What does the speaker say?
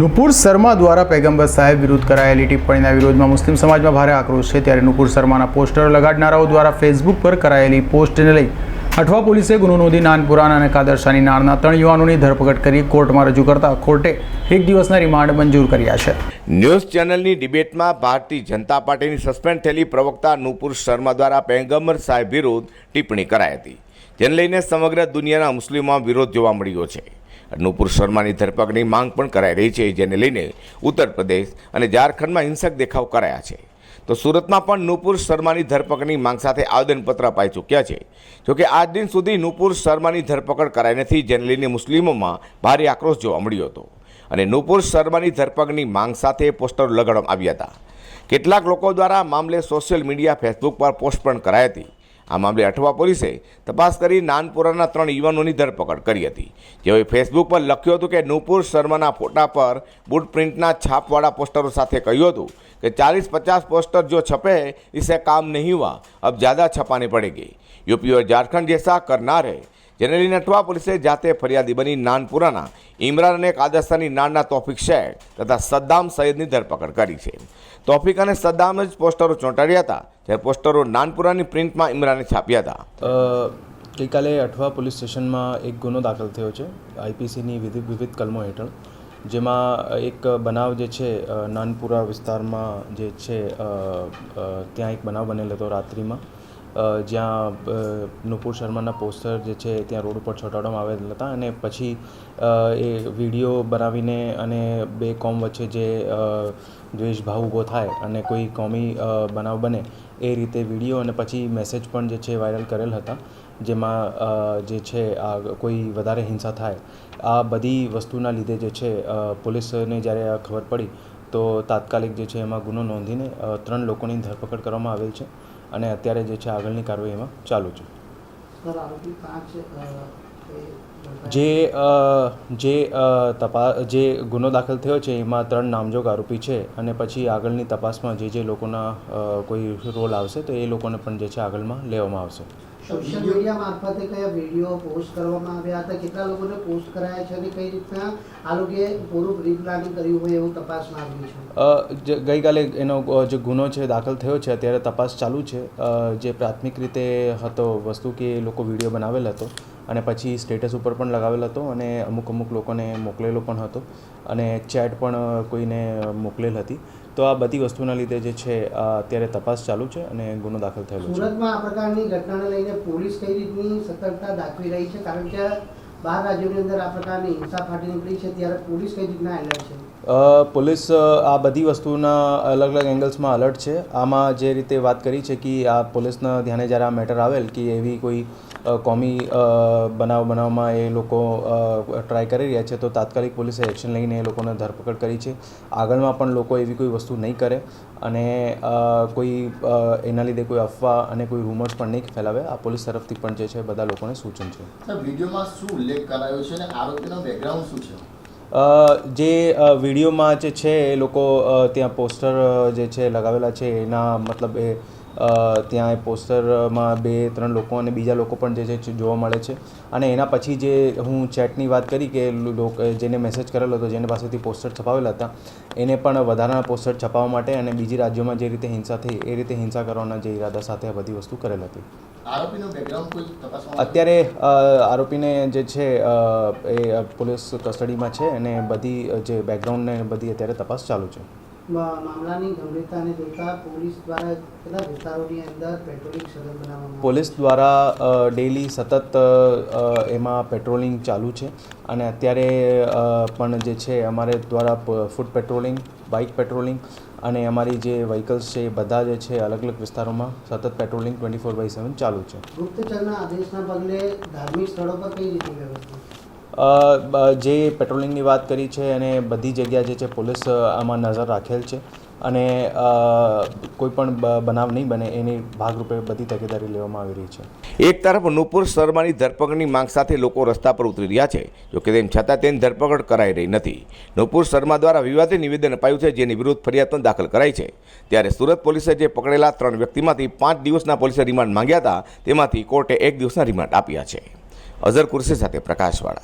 નુપુર શર્મા દ્વારા પૈગંબર સાહેબ વિરુદ્ધ કરાયેલી ટિપ્પણીના વિરોધમાં મુસ્લિમ સમાજમાં ભારે આક્રોશ છે. ત્યારે નુપુર શર્માના પોસ્ટર લગાડનારાઓ દ્વારા ફેસબુક પર કરાયેલી પોસ્ટને લઈ અઠવા પોલીસે ગુનો નોંધી નાનપુરાના અને કાદરશાની નારના ત્રણ યુવાનોની ધરપકડ કરી કોર્ટમાં રજૂ કરતા કોર્ટે એક દિવસના રિમાન્ડ મંજૂર કર્યા છે. ન્યૂઝ ચેનલની ડિબેટમાં ભારતીય જનતા પાર્ટીની સસ્પેન્ડ થયેલી પ્રવક્તા નુપુર શર્મા દ્વારા પૈગંબર સાહેબ વિરુદ્ધ ટિપ્પણી કરાઈ હતી. જેને લઈને સમગ્ર દુનિયાના મુસ્લિમોમાં વિરોધ જોવા મળ્યો છે. નુપુર શર્માની ધરપકડની માંગ પણ કરાઈ રહી છે, જેને લઈને ઉત્તર પ્રદેશ અને ઝારખંડમાં હિંસક દેખાવ કરાયા છે. તો સુરતમાં પણ નુપુર શર્માની ધરપકડની માંગ સાથે આવેદનપત્ર અપાઈ ચૂક્યા છે. જોકે આજ દિન સુધી નુપુર શર્માની ધરપકડ કરાઈ નથી, જેને લઈને મુસ્લિમોમાં ભારે આક્રોશ જોવા મળ્યો હતો. અને નુપુર શર્માની ધરપકડની માંગ સાથે પોસ્ટરો લગાડવામાં આવ્યા હતા. કેટલાક લોકો દ્વારા મામલે સોશિયલ મીડિયા, ફેસબુક પર પોસ્ટ પણ કરાઈ હતી. આ મામલે અઠવા પોલીસે તપાસ કરી નાનપુરાના ત્રણ યુવાનોની ધરપકડ કરી હતી. જેઓએ ફેસબુક પર લખ્યું હતું કે નુપુર શર્માના ફોટા પર બુટપ્રિન્ટના છાપવાળા પોસ્ટરો સાથે કહ્યું હતું કે ચાલીસ પચાસ પોસ્ટર જો છપે इसे કામ નહીં हुआ अब ज़्यादा छपाने पड़ेंगे यूपी और झारखंड जैसा करना જેને લઈને અઠવા પોલીસે જાતે ફરિયાદી બની નાનપુરાના ઇમરાન અને કાદસ્તાની નાનના તોફિક શેખ તથા સદ્દામ સૈયદની ધરપકડ કરી છે. તોફિક અને સદ્દામ જ પોસ્ટરો ચોંટાડ્યા હતા, જ્યારે પોસ્ટરો નાનપુરાની પ્રિન્ટમાં ઇમરાને છાપ્યા હતા. ગઈકાલે અઠવા પોલીસ સ્ટેશનમાં એક ગુનો દાખલ થયો છે, આઈપીસીની વિવિધ કલમો હેઠળ, જેમાં એક બનાવ જે છે નાનપુરા વિસ્તારમાં જે છે ત્યાં એક બનાવ બનેલો હતો રાત્રિમાં. જ્યાં નુપુર શર્માના પોસ્ટર જે છે, ત્યાં રોડ ઉપર છોટાડવામાં આવેલા હતા અને પછી એ વીડિયો બનાવીને અને બે કોમ વચ્ચે જે દ્વેષભાવ ઊભો થાય અને કોઈ કોમી બનાવ બને, એ રીતે વીડિયો અને પછી મેસેજ પણ જે છે, વાયરલ કરેલ હતા, જેમાં જે છે, આ કોઈ વધારે હિંસા થાય, આ બધી વસ્તુના લીધે જે છે પોલીસને જ્યારે આ ખબર પડી, તો તાત્કાલિક જે છે, એમાં ગુનો નોંધીને ત્રણ લોકોની ધરપકડ કરવામાં આવેલ છે. અને અત્યારે જે છે આગળની કાર્યવાહી એમાં ચાલુ છે. જે જે તપાસ તપા જે ગુનો દાખલ થયો છે એમાં ત્રણ નામજોગ આરોપી છે અને પછી આગળની તપાસમાં જે જે લોકોના કોઈ રોલ આવશે તો એ લોકોને પણ જે છે આગળમાં લેવામાં આવશે. સોશિયલ મીડિયા મારફતે કયા વીડિયો પોસ્ટ કરવામાં આવ્યા હતા? કેટલા લોકોને પોસ્ટ કરાયા છે અને કઈ રીતના આ લોકોએ પૂરું પ્રી કર્યું હોય એવું તપાસમાં આવ્યું છે? ગઈકાલે એનો જે ગુનો છે દાખલ થયો છે અત્યારે તપાસ ચાલુ છે. જે પ્રાથમિક રીતે હતો વસ્તુ કે લોકો વીડિયો બનાવેલ હતો અને પછી સ્ટેટસ ઉપર પણ લગાવેલ હતો અને અમુક અમુક લોકોને મોકલેલો પણ હતો અને ચેટ પણ કોઈને મોકલેલ હતી. તો આ બધી વસ્તુના લીધે જે છે અત્યારે તપાસ ચાલુ છે અને ગુનો દાખલ થયેલો છે. સુરતમાં આ પ્રકારની ઘટનાને લઈને પોલીસ કઈ રીતની સતર્કતા દાખવી રહી છે? કારણ કે બહાર રાજ્યોની અંદર આ પ્રકારની હિંસા ફાટી નીકળી છે, ત્યારે પોલીસ કઈ રીતના એલર્ટ છે? પોલીસ આ બધી વસ્તુના અલગ અલગ એંગલ્સમાં અલર્ટ છે. આમાં જે રીતે વાત કરી છે કે આ પોલીસના ધ્યાને જ્યારે આ મેટર આવેલ કે એવી કોઈ કોમી બનાવ બનાવમાં એ લોકો ટ્રાય કરી રહ્યા છે. તો તાત્કાલિક પોલીસે એક્શન લઈને એ લોકોને ધરપકડ કરી છે. આગળમાં પણ લોકો એવી કોઈ વસ્તુ નહીં કરે અને કોઈ એના લીધે કોઈ અફવા અને કોઈ રૂમર્સ પણ નહીં ફેલાવે. આ પોલીસ તરફથી પણ જે છે બધા લોકોને સૂચન છે. વિડીયોમાં શું ઉલ્લેખ કરાયો છે અને આરોપીનો બેકગ્રાઉન્ડ શું છે? જે વિડીયોમાં જે છે એ લોકો ત્યાં પોસ્ટર જે છે લગાવેલા છે. એના મતલબ એ ત્યાં એ પોસ્ટરમાં બે ત્રણ લોકો અને બીજા લોકો પણ જે છે જોવા મળે છે. અને એના પછી જે હું ચેટની વાત કરી કે જેને મેસેજ કરેલો હતો જેને પાસેથી પોસ્ટર છપાવેલા હતા એને પણ વધારાના પોસ્ટર છપાવવા માટે અને બીજી રાજ્યોમાં જે રીતે હિંસા થઈ એ રીતે હિંસા કરવાના જે ઈરાદા સાથે આ બધી વસ્તુ કરેલ હતી. અત્યારે આરોપીને જે છે એ પોલીસ કસ્ટડીમાં છે અને બધી જે બેકગ્રાઉન્ડને બધી અત્યારે તપાસ ચાલુ છે. મામલાની ગંભીરતાને જોતા પોલીસ દ્વારા કેટલા વિસ્તારોની અંદર પેટ્રોલિંગ સઘન બનાવવામાં પોલીસ દ્વારા ડેલી સતત એમાં પેટ્રોલિંગ ચાલુ છે અને અત્યારે પણ જે છે અમારે દ્વારા ફૂડ પેટ્રોલિંગ બાઇક પેટ્રોલિંગ અને અમારી જે વ્હીકલ્સ છે એ બધા જે છે અલગ અલગ વિસ્તારોમાં સતત patrolling twenty four by seven ચાલુ છે. ગુપ્તચરના આદેશના પગલે ધાર્મિક સ્થળો પર કઈ રીતે વ્યવસ્થા? જે પેટ્રોલિંગની વાત કરી છે અને બધી જગ્યા જે છે પોલીસ આમાં નજર રાખેલ છે અને કોઈપણ કોઈ પણ બનાવ નહીં બને એની ભાગરૂપે બધી તકેદારી લેવામાં આવી રહી છે. એક તરફ નુપુર શર્માની ધરપકડની માંગ સાથે લોકો રસ્તા પર ઉતરી રહ્યા છે જોકે તેમ છતાં તેની ધરપકડ કરાઈ રહી નથી. નુપુર શર્મા દ્વારા વિવાદે નિવેદન અપાયું છે, જેની વિરુદ્ધ ફરિયાદ પણ દાખલ કરાઈ છે. ત્યારે સુરત પોલીસે જે પકડેલા ત્રણ વ્યક્તિમાંથી પાંચ દિવસના પોલીસે રિમાન્ડ માંગ્યા હતા, તેમાંથી કોર્ટે એક દિવસના રિમાન્ડ આપ્યા છે. અઝર કુરશી સાથે પ્રકાશવાળા.